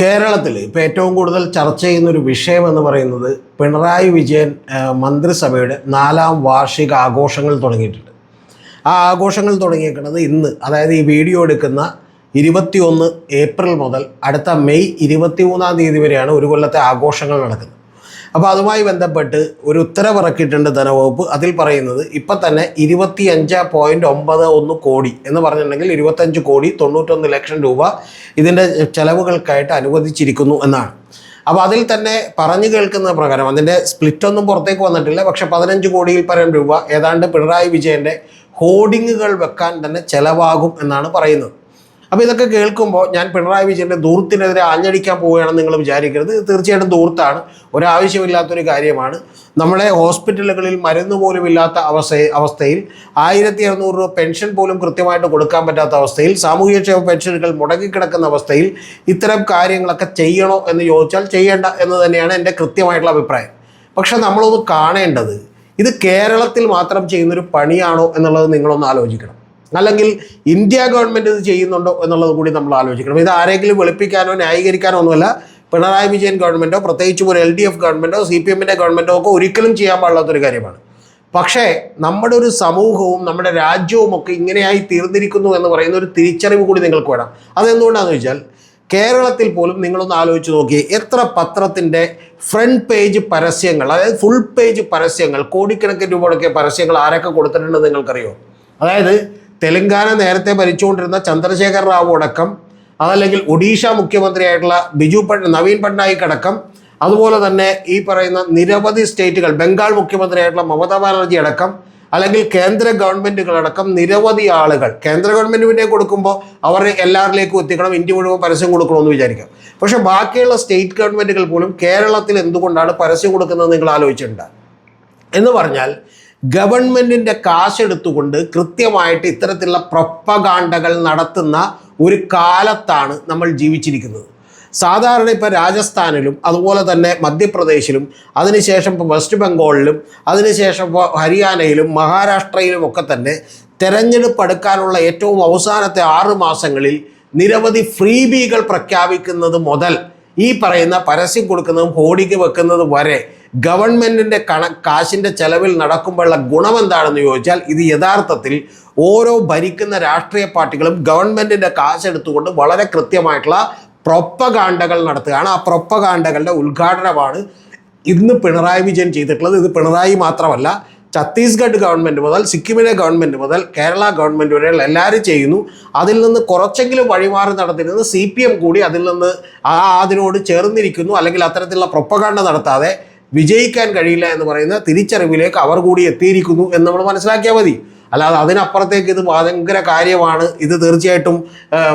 കേരളത്തിൽ ഇപ്പോൾ ഏറ്റവും കൂടുതൽ ചർച്ച ചെയ്യുന്ന ഒരു വിഷയം എന്ന് പറയുന്നത് പിണറായി വിജയൻ മന്ത്രിസഭയുടെ നാലാം വാർഷിക ആഘോഷങ്ങൾ തുടങ്ങിയിട്ടുണ്ട്. ആ ആഘോഷങ്ങൾ തുടങ്ങിയേക്കുന്നത് ഇന്ന് അതായത് ഈ വീഡിയോ എടുക്കുന്ന ഇരുപത്തിയൊന്ന് ഏപ്രിൽ മുതൽ അടുത്ത മെയ് ഇരുപത്തി മൂന്നാം തീയതി വരെയാണ് ഒരു കൊല്ലത്തെ ആഘോഷങ്ങൾ നടക്കുന്നത്. അപ്പോൾ അതുമായി ബന്ധപ്പെട്ട് ഒരു ഉത്തരവ് ഇറക്കിയിട്ടുണ്ട് ധനവകുപ്പ്. അതിൽ പറയുന്നത് ഇപ്പം തന്നെ ഇരുപത്തി അഞ്ച് പോയിന്റ് ഒമ്പത് ഒന്ന് കോടി എന്ന് പറഞ്ഞിട്ടുണ്ടെങ്കിൽ ഇരുപത്തഞ്ച് കോടി തൊണ്ണൂറ്റൊന്ന് ലക്ഷം രൂപ ഇതിന്റെ ചെലവുകൾക്കായിട്ട് അനുവദിച്ചിരിക്കുന്നു എന്നാണ്. അപ്പോൾ അതിൽ തന്നെ പറഞ്ഞു കേൾക്കുന്ന പ്രകാരം അതിന്റെ സ്പ്ലിറ്റ് ഒന്നും പുറത്തേക്ക് വന്നിട്ടില്ല. പക്ഷേ പതിനഞ്ച് കോടിയിൽ പരം രൂപ ഏതാണ്ട് പിണറായി വിജയന്റെ ഹോർഡിങ്ങുകൾ വെക്കാൻ തന്നെ ചെലവാകും എന്നാണ് പറയുന്നത്. അപ്പോൾ ഇതൊക്കെ കേൾക്കുമ്പോൾ ഞാൻ പിണറായി വിജയന്റെ ദൂർത്തിനെതിരെ ആഞ്ഞടിക്കാൻ പോവുകയാണെന്ന് നിങ്ങൾ വിചാരിക്കരുത്. തീർച്ചയായിട്ടും ദൂർത്താണ് ഒരാവശ്യമില്ലാത്തൊരു കാര്യമാണ്. നമ്മളെ ഹോസ്പിറ്റലുകളിൽ മരുന്ന് പോലും ഇല്ലാത്ത അവസ്ഥ അവസ്ഥയിൽ ആയിരത്തി അറുന്നൂറ് രൂപ പെൻഷൻ പോലും കൃത്യമായിട്ട് കൊടുക്കാൻ പറ്റാത്ത അവസ്ഥയിൽ സാമൂഹ്യക്ഷേമ പെൻഷനുകൾ മുടങ്ങിക്കിടക്കുന്ന അവസ്ഥയിൽ ഇത്തരം കാര്യങ്ങളൊക്കെ ചെയ്യണോ എന്ന് ചോദിച്ചാൽ ചെയ്യേണ്ട എന്ന് തന്നെയാണ് എന്റെ കൃത്യമായിട്ടുള്ള അഭിപ്രായം. പക്ഷേ നമ്മളൊന്ന് കാണേണ്ടത് ഇത് കേരളത്തിൽ മാത്രം ചെയ്യുന്നൊരു പണിയാണോ എന്നുള്ളത് നിങ്ങളൊന്ന് ആലോചിക്കണം. അല്ലെങ്കിൽ ഇന്ത്യ ഗവൺമെന്റ് ഇത് ചെയ്യുന്നുണ്ടോ എന്നുള്ളത് കൂടി നമ്മൾ ആലോചിക്കണം. ഇത് ആരെങ്കിലും വെളുപ്പിക്കാനോ ന്യായീകരിക്കാനോ ഒന്നുമല്ല. പിണറായി വിജയൻ ഗവൺമെന്റോ പ്രത്യേകിച്ചും ഒരു എൽ ഡി എഫ് ഗവൺമെന്റോ സി പി എമ്മിന്റെ ഗവൺമെന്റോ ഒക്കെ ഒരിക്കലും ചെയ്യാൻ പാടില്ലാത്തൊരു കാര്യമാണ്. പക്ഷേ നമ്മുടെ ഒരു സമൂഹവും നമ്മുടെ രാജ്യവും ഒക്കെ ഇങ്ങനെയായി തീർന്നിരിക്കുന്നു എന്ന് പറയുന്ന ഒരു തിരിച്ചറിവ് കൂടി നിങ്ങൾക്ക് വേണം. അതെന്തുകൊണ്ടാണെന്ന് വെച്ചാൽ കേരളത്തിൽ പോലും നിങ്ങളൊന്ന് ആലോചിച്ച് നോക്കി എത്ര പത്രത്തിന്റെ ഫ്രണ്ട് പേജ് പരസ്യങ്ങൾ അതായത് ഫുൾ പേജ് പരസ്യങ്ങൾ കോടിക്കണക്കിന് രൂപയുടെ പരസ്യങ്ങൾ ആരൊക്കെ കൊടുത്തിട്ടുണ്ടെന്ന് നിങ്ങൾക്കറിയോ? അതായത് തെലങ്കാന നേരത്തെ ഭരിച്ചുകൊണ്ടിരുന്ന ചന്ദ്രശേഖർ റാവു അടക്കം അതല്ലെങ്കിൽ ഒഡീഷ മുഖ്യമന്ത്രിയായിട്ടുള്ള ബിജു പട് നവീൻ പട്നായിക് അടക്കം അതുപോലെ തന്നെ ഈ പറയുന്ന നിരവധി സ്റ്റേറ്റുകൾ ബംഗാൾ മുഖ്യമന്ത്രിയായിട്ടുള്ള മമതാ ബാനർജി അടക്കം അല്ലെങ്കിൽ കേന്ദ്ര ഗവൺമെന്റുകളടക്കം നിരവധി ആളുകൾ. കേന്ദ്ര ഗവൺമെന്റ് പിന്നെ കൊടുക്കുമ്പോൾ അവർ എല്ലാവരിലേക്കും എത്തിക്കണം ഇന്ത്യ മുഴുവൻ പരസ്യം കൊടുക്കണമെന്ന് വിചാരിക്കാം. പക്ഷേ ബാക്കിയുള്ള സ്റ്റേറ്റ് ഗവൺമെന്റുകൾ പോലും കേരളത്തിൽ എന്തുകൊണ്ടാണ് പരസ്യം കൊടുക്കുന്നത് നിങ്ങൾ ആലോചിച്ചിട്ടുണ്ട്? എന്ന് പറഞ്ഞാൽ ഗവൺമെന്റിന്റെ കാശെടുത്തുകൊണ്ട് കൃത്യമായിട്ട് ഇത്തരത്തിലുള്ള പ്രൊപ്പകാണ്ടകൾ നടത്തുന്ന ഒരു കാലത്താണ് നമ്മൾ ജീവിച്ചിരിക്കുന്നത്. സാധാരണ ഇപ്പോൾ രാജസ്ഥാനിലും അതുപോലെ തന്നെ മധ്യപ്രദേശിലും അതിനുശേഷം ഇപ്പോൾ വെസ്റ്റ് ബംഗാളിലും അതിനുശേഷം ഇപ്പോൾ ഹരിയാനയിലും മഹാരാഷ്ട്രയിലും ഒക്കെ തന്നെ തെരഞ്ഞെടുപ്പ് എടുക്കാനുള്ള ഏറ്റവും അവസാനത്തെ ആറ് മാസങ്ങളിൽ നിരവധി ഫ്രീബികൾ പ്രഖ്യാപിക്കുന്നത് മുതൽ ഈ പറയുന്ന പരസ്യം കൊടുക്കുന്നതും ഹോർഡിങ് വെക്കുന്നത് വരെ ഗവൺമെന്റിന്റെ കണ കാശിന്റെ ചെലവിൽ നടക്കുമ്പോഴുള്ള ഗുണം എന്താണെന്ന് ചോദിച്ചാൽ ഇത് യഥാർത്ഥത്തിൽ ഓരോ ഭരിക്കുന്ന രാഷ്ട്രീയ പാർട്ടികളും ഗവൺമെന്റിന്റെ കാശെടുത്തുകൊണ്ട് വളരെ കൃത്യമായിട്ടുള്ള പ്രൊപ്പകാണ്ടകൾ നടത്തുകയാണ്. ആ പ്രൊപ്പകാണ്ടകളുടെ ഉദ്ഘാടനമാണ് ഇന്ന് പിണറായി വിജയൻ ചെയ്തിട്ടുള്ളത്. ഇത് പിണറായി മാത്രമല്ല ഛത്തീസ്ഗഡ് ഗവൺമെന്റ് മുതൽ സിക്കിമിലെ ഗവൺമെന്റ് മുതൽ കേരള ഗവൺമെന്റ് വരെ എല്ലാവരും ചെയ്യുന്നു. അതിൽ നിന്ന് കുറച്ചെങ്കിലും വഴിമാറി നടത്തിരുന്നത് സി പി എം കൂടി അതിൽ നിന്ന് ആ അതിനോട് ചേർന്നിരിക്കുന്നു. അല്ലെങ്കിൽ അത്തരത്തിലുള്ള പ്രൊപ്പകാണ്ട നടത്താതെ വിജയിക്കാൻ കഴിയില്ല എന്ന് പറയുന്ന തിരിച്ചറിവിലേക്ക് അവർ കൂടി എത്തിയിരിക്കുന്നു എന്ന് നമ്മൾ മനസ്സിലാക്കിയാൽ മതി. അല്ലാതെ അതിനപ്പുറത്തേക്ക് ഇത് ഭയങ്കര കാര്യമാണ്. ഇത് തീർച്ചയായിട്ടും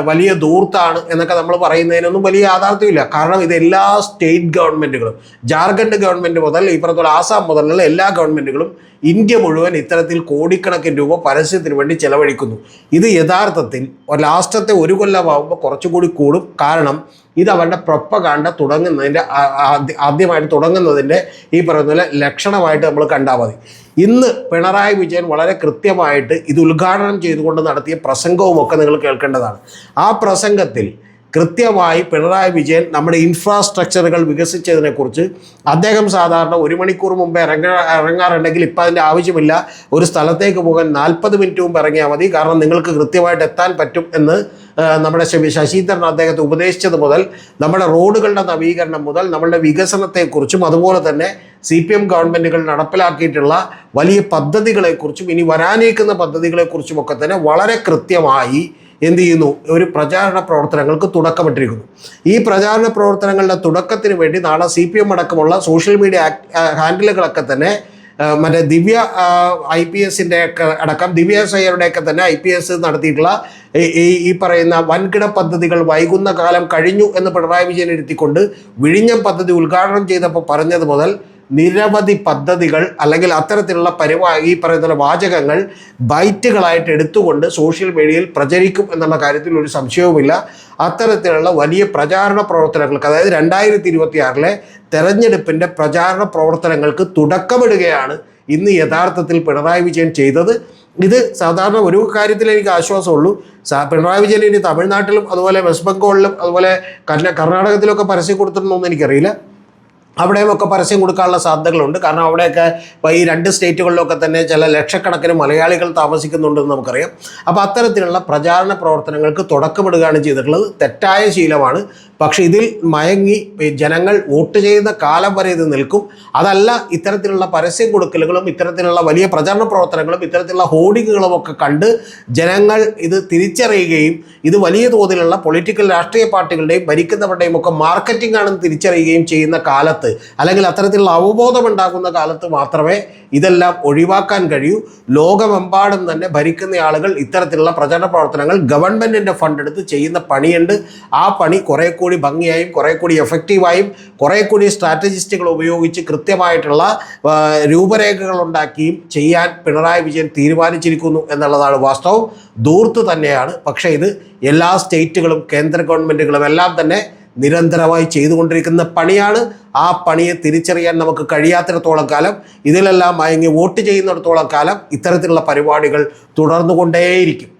വലിയ ദൂർത്താണ് എന്നൊക്കെ നമ്മൾ പറയുന്നതിനൊന്നും വലിയ യാഥാർത്ഥ്യമില്ല. കാരണം ഇത് എല്ലാ സ്റ്റേറ്റ് ഗവൺമെന്റുകളും ജാർഖണ്ഡ് ഗവൺമെന്റ് മുതൽ ഇപ്പുറത്തുള്ള ആസാം മുതലുള്ള എല്ലാ ഗവൺമെന്റുകളും ഇന്ത്യ മുഴുവൻ ഇത്തരത്തിൽ കോടിക്കണക്കിന് രൂപ പരസ്യത്തിന് വേണ്ടി ചെലവഴിക്കുന്നു. ഇത് യഥാർത്ഥത്തിൽ ലാസ്റ്റത്തെ ഒരു കൊല്ലമാകുമ്പോൾ കുറച്ചുകൂടി കൂടും. കാരണം ഇത് അവരുടെ പ്രൊപ്പകാണ്ട തുടങ്ങുന്നതിന്റെ ആദ്യമായിട്ട് തുടങ്ങുന്നതിന്റെ ഈ പറയുന്ന ലക്ഷണമായിട്ട് നമ്മൾ കണ്ടാൽ മതി. ഇന്ന് പിണറായി വിജയൻ വളരെ കൃത്യമായിട്ട് ഇത് ഉദ്ഘാടനം ചെയ്തുകൊണ്ട് നടത്തിയ പ്രസംഗവും ഒക്കെ നിങ്ങൾ കേൾക്കേണ്ടതാണ്. ആ പ്രസംഗത്തിൽ കൃത്യമായി പിണറായി വിജയൻ നമ്മുടെ ഇൻഫ്രാസ്ട്രക്ചറുകൾ വികസിച്ചതിനെക്കുറിച്ച് അദ്ദേഹം സാധാരണ ഒരു മണിക്കൂർ മുമ്പ് ഇറങ്ങ ഇറങ്ങാറുണ്ടെങ്കിൽ ഇപ്പം അതിന്റെ ആവശ്യമില്ല. ഒരു സ്ഥലത്തേക്ക് പോകാൻ നാൽപ്പത് മിനിറ്റ് മുമ്പ് ഇറങ്ങിയാൽ മതി. കാരണം നിങ്ങൾക്ക് കൃത്യമായിട്ട് എത്താൻ പറ്റും എന്ന് നമ്മുടെ ശശി- ശശീന്ദ്രൻ അദ്ദേഹത്തെ ഉപദേശിച്ചത് മുതൽ നമ്മുടെ റോഡുകളുടെ നവീകരണം മുതൽ നമ്മളുടെ വികസനത്തെക്കുറിച്ചും അതുപോലെ തന്നെ സി പി എം ഗവൺമെന്റുകൾ നടപ്പിലാക്കിയിട്ടുള്ള വലിയ പദ്ധതികളെക്കുറിച്ചും ഇനി വരാനിരിക്കുന്ന പദ്ധതികളെക്കുറിച്ചും ഒക്കെ തന്നെ വളരെ കൃത്യമായി എന്ത് ചെയ്യുന്നു? ഒരു പ്രചാരണ പ്രവർത്തനങ്ങൾക്ക് തുടക്കമിട്ടിരിക്കുന്നു. ഈ പ്രചാരണ പ്രവർത്തനങ്ങളുടെ തുടക്കത്തിന് വേണ്ടി നാളെ സി പി എം അടക്കമുള്ള സോഷ്യൽ മീഡിയ ഹാൻഡിലുകളൊക്കെ തന്നെ മറ്റേ ദിവ്യ ഐ പി എസിന്റെ അടക്കം ദിവ്യ സയ്യറുടെയൊക്കെ തന്നെ ഐ പി എസ് നടത്തിയിട്ടുള്ള ഈ- ഈ പറയുന്ന വൻകിട പദ്ധതികൾ വൈകുന്ന കാലം കഴിഞ്ഞു എന്ന് പിണറായി വിജയൻ ഇരുത്തിക്കൊണ്ട് വിഴിഞ്ഞം പദ്ധതി ഉദ്ഘാടനം ചെയ്തപ്പോൾ പറഞ്ഞത് മുതൽ നിരവധി പദ്ധതികൾ അല്ലെങ്കിൽ അത്തരത്തിലുള്ള പരിപാ ഈ പറയുന്ന വാചകങ്ങൾ ബൈറ്റുകളായിട്ട് എടുത്തുകൊണ്ട് സോഷ്യൽ മീഡിയയിൽ പ്രചരിക്കും എന്നുള്ള കാര്യത്തിൽ ഒരു സംശയവുമില്ല. അത്തരത്തിലുള്ള വലിയ പ്രചാരണ പ്രവർത്തനങ്ങൾക്ക് അതായത് രണ്ടായിരത്തി ഇരുപത്തി ആറിലെ തെരഞ്ഞെടുപ്പിന്റെ പ്രചാരണ പ്രവർത്തനങ്ങൾക്ക് തുടക്കമിടുകയാണ് ഇന്ന് യഥാർത്ഥത്തിൽ പിണറായി വിജയൻ ചെയ്തത്. ഇത് സാധാരണ ഒരു കാര്യത്തിൽ എനിക്ക് ആശ്വാസമുള്ളൂ. പിണറായി വിജയൻ ഇനി തമിഴ്നാട്ടിലും അതുപോലെ വെസ്റ്റ് ബംഗാളിലും അതുപോലെ കർണ കർണാടകത്തിലൊക്കെ പരസ്യം കൊടുത്തിട്ടുണ്ടോ എനിക്കറിയില്ല. അവിടെയുമൊക്കെ പരസ്യം കൊടുക്കാനുള്ള സാധ്യതകളുണ്ട്. കാരണം അവിടെയൊക്കെ ഈ രണ്ട് സ്റ്റേറ്റുകളിലൊക്കെ തന്നെ ചില ലക്ഷക്കണക്കിന് മലയാളികൾ താമസിക്കുന്നുണ്ടെന്ന് നമുക്കറിയാം. അപ്പോൾ അത്തരത്തിലുള്ള പ്രചാരണ പ്രവർത്തനങ്ങൾക്ക് തുടക്കമിടുകയാണ് ചെയ്തിട്ടുള്ളത്. തെറ്റായ ശീലമാണ്. പക്ഷേ ഇതിൽ മയങ്ങി ജനങ്ങൾ വോട്ട് ചെയ്യുന്ന കാലം വരെ ഇത് നിൽക്കും. അതല്ല ഇത്തരത്തിലുള്ള പരസ്യം കൊടുക്കലുകളും ഇത്തരത്തിലുള്ള വലിയ പ്രചാരണ പ്രവർത്തനങ്ങളും ഇത്തരത്തിലുള്ള ഹോർഡിങ്ങുകളും ഒക്കെ കണ്ട് ജനങ്ങൾ ഇത് തിരിച്ചറിയുകയും ഇത് വലിയ തോതിലുള്ള പൊളിറ്റിക്കൽ രാഷ്ട്രീയ പാർട്ടികളുടെയും ഭരിക്കുന്നവരുടെയും ഒക്കെ മാർക്കറ്റിംഗ് ആണെന്ന് തിരിച്ചറിയുകയും ചെയ്യുന്ന കാലത്ത് അല്ലെങ്കിൽ അത്തരത്തിലുള്ള അവബോധം ഉണ്ടാകുന്ന കാലത്ത് മാത്രമേ ഇതെല്ലാം ഒഴിവാക്കാൻ കഴിയൂ. ലോകമെമ്പാടും തന്നെ ഭരിക്കുന്ന ആളുകൾ ഇത്തരത്തിലുള്ള പ്രചരണ പ്രവർത്തനങ്ങൾ ഗവൺമെന്റിന്റെ ഫണ്ട് എടുത്ത് ചെയ്യുന്ന പണിയുണ്ട്. ആ പണി കുറേ ഭംഗിയായും കുറേ കൂടി എഫക്റ്റീവായും കുറേ കൂടി സ്ട്രാറ്റജിസ്റ്റുകൾ ഉപയോഗിച്ച് കൃത്യമായിട്ടുള്ള രൂപരേഖകൾ ഉണ്ടാക്കിയും ചെയ്യാൻ പിണറായി വിജയൻ തീരുമാനിച്ചിരിക്കുന്നു എന്നുള്ളതാണ് വാസ്തവം. ദൂർത്ത് തന്നെയാണ്. പക്ഷേ ഇത് എല്ലാ സ്റ്റേറ്റുകളും കേന്ദ്ര ഗവൺമെന്റുകളും എല്ലാം തന്നെ നിരന്തരമായി ചെയ്തുകൊണ്ടിരിക്കുന്ന പണിയാണ്. ആ പണിയെ തിരിച്ചറിയാൻ നമുക്ക് കഴിയാത്തിടത്തോളം കാലം ഇതിലെല്ലാം മയങ്ങി വോട്ട് ചെയ്യുന്നിടത്തോളം കാലം ഇത്തരത്തിലുള്ള പരിപാടികൾ തുടർന്നുകൊണ്ടേയിരിക്കും.